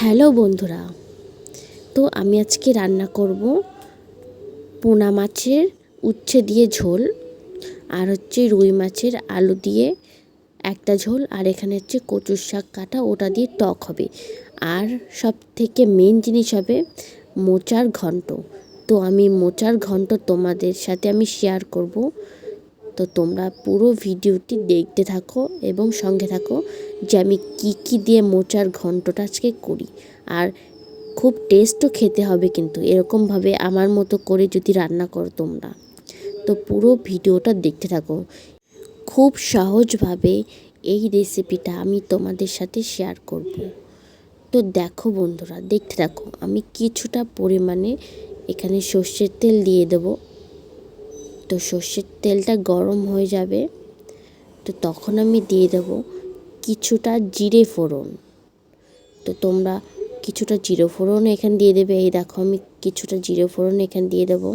Hello বন্ধুরা, তো আমি আজকে রান্না করব পোনা মাছের উচ্ছে দিয়ে ঝোল আর হচ্ছে রুই মাছের আলু দিয়ে একটা ঝোল আর এখানে হচ্ছে কচুর শাক কাটা, ওটা দিয়ে টক হবে। আর সব থেকে মেন জিনিস হবে মোচার ঘন্ট। তো আমি মোচার ঘন্ট তোমাদের সাথে আমি শেয়ার করব। তো তোমরা পুরো ভিডিওটি দেখতে থাকো এবং সঙ্গে থাকো যে আমি কি কি দিয়ে মোচার ঘন্টটা আজকে করি। আর খুব টেস্টও খেতে হবে কিন্তু, এরকমভাবে আমার মতো করে যদি রান্না করো তোমরা। তো পুরো ভিডিওটা দেখতে থাকো। খুব সহজভাবে এই রেসিপিটা আমি তোমাদের সাথে শেয়ার করব। তো দেখো বন্ধুরা, দেখতে থাকো, আমি কিছুটা পরিমাণে এখানে সর্ষের তেল দিয়ে দেবো। তো সর্ষের তেলটা গরম হয়ে যাবে, তো তখন আমি দিয়ে দেব কিছুটা জিরে ফোড়ন। তো তোমরা কিছুটা জিরে ফোড়ন এখানে দিয়ে দেবে, এই দেখো আমি কিছুটা জিরে ফোড়ন এখানে দিয়ে দেবো।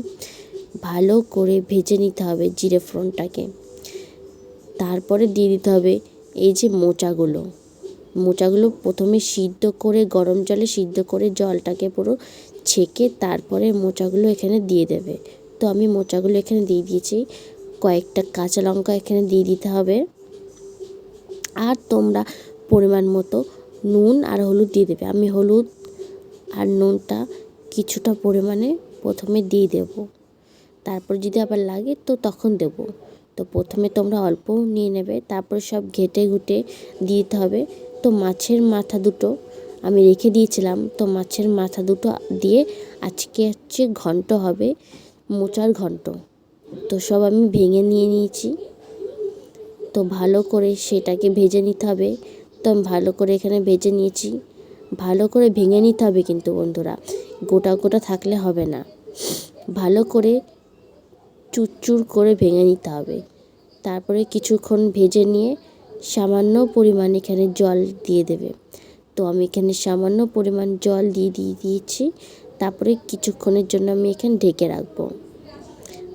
ভালো করে ভেজে নিতে হবে জিরে ফোড়নটাকে। তারপরে দিয়ে দিতে হবে এই যে মোচাগুলো। মোচাগুলো প্রথমে সিদ্ধ করে, গরম জলে সিদ্ধ করে জলটাকে পুরো ছেঁকে তারপরে মোচাগুলো এখানে দিয়ে দেবে। তো আমি মোচাগুলো এখানে দিয়ে দিয়েছি। কয়েকটা কাঁচা লঙ্কা এখানে দিয়ে দিতে হবে। আর তোমরা পরিমাণ মতো নুন আর হলুদ দিয়ে দেবে। আমি হলুদ আর নুনটা কিছুটা পরিমাণে প্রথমে দিয়ে দেব। তারপর যদি আবার লাগে তো তখন দেব। তো প্রথমে তোমরা অল্প নিয়ে নেবে। তারপর সব ঘেটে ঘুটে দিতে হবে। তো মাছের মাথা দুটো আমি রেখে দিয়েছিলাম। তো মাছের মাথা দুটো দিয়ে আজকে হচ্ছে ঘন্ট হবে। মোচার ঘন্ট। তো সব আমি ভেঙে নিয়ে নিয়েছি। তো ভালো করে সেটাকে ভেজে নিতে হবে। তো আমি ভালো করে এখানে ভেজে নিয়েছি। ভালো করে ভেঙে নিতে হবে কিন্তু বন্ধুরা। গোটা গোটা থাকলে হবে না। ভালো করে চুরচুর করে ভেঙে নিতে হবে। তারপরে কিছুক্ষণ ভেজে নিয়ে সামান্য পরিমাণ এখানে জল দিয়ে দেবে। তো আমি এখানে সামান্য পরিমাণ জল দিয়ে দিয়ে দিয়েছি। তারপরে কিছুক্ষণের জন্য আমি এখানে ঢেকে রাখব।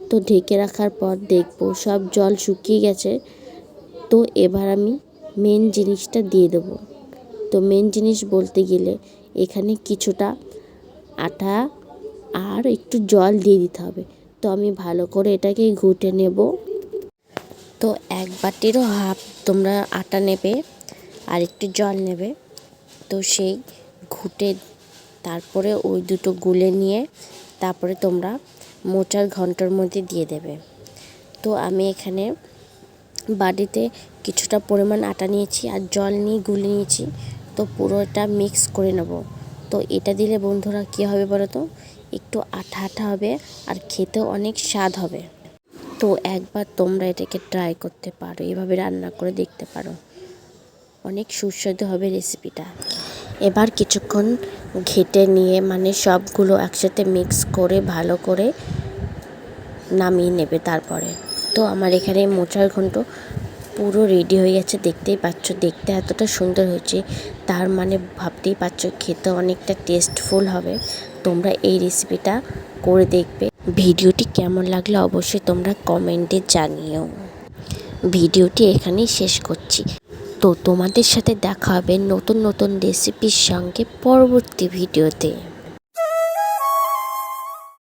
তো ঢেকে রাখার পর দেখব সব জল শুকিয়ে গেছে। তো এবার আমি মেন জিনিসটা দিয়ে দেবো। তো মেন জিনিস বলতে গেলে এখানে কিছুটা আটা আর একটু জল দিয়ে দিতে হবে। তো আমি ভালো করে এটাকে ঘুটে নেব। তো এক বাটিরও হাফ তোমরা আটা নেবে আর একটু জল নেবে। তো সেই ঘুটে তারপরে ওই দুটো গুলে নিয়ে তারপরে তোমরা মোচার ঘণ্টার মধ্যে দিয়ে দেবে। তো আমি এখানে বাড়িতে কিছুটা পরিমাণ আটা নিয়েছি আর জল নিয়ে গুলে নিয়েছি। তো পুরোটা মিক্স করে নেব। তো এটা দিলে বন্ধুরা কী হবে বলো তো একটু আঠা আঠা হবে আর খেতেও অনেক স্বাদ হবে। তো একবার তোমরা এটাকে ট্রাই করতে পারো, এভাবে রান্না করে দেখতে পারো। অনেক সুস্বাদু হবে রেসিপিটা এবার কিছুক্ষণ ঘেটে নিয়ে মানে সবগুলো একসাথে মিক্স করে, ভালো করে নামিয়ে নেবে তারপরে। তো আমার এখানে মোচার ঘন্ট পুরো রেডি হয়ে গেছে, দেখতেই পাচ্ছ, দেখতে এতটা সুন্দর হয়েছে। তার মানে ভাবতেই পাচ্ছ, খেতে অনেকটা টেস্টফুল হবে। তোমরা এই রেসিপিটা করে দেখবে। ভিডিওটি কেমন লাগল অবশ্যই তোমরা কমেন্টে জানিও। ভিডিওটি এখানেই শেষ করছি। তো তোমাদের সাথে দেখা হবে নতুন নতুন রেসিপির সঙ্গে পরবর্তী ভিডিওতে।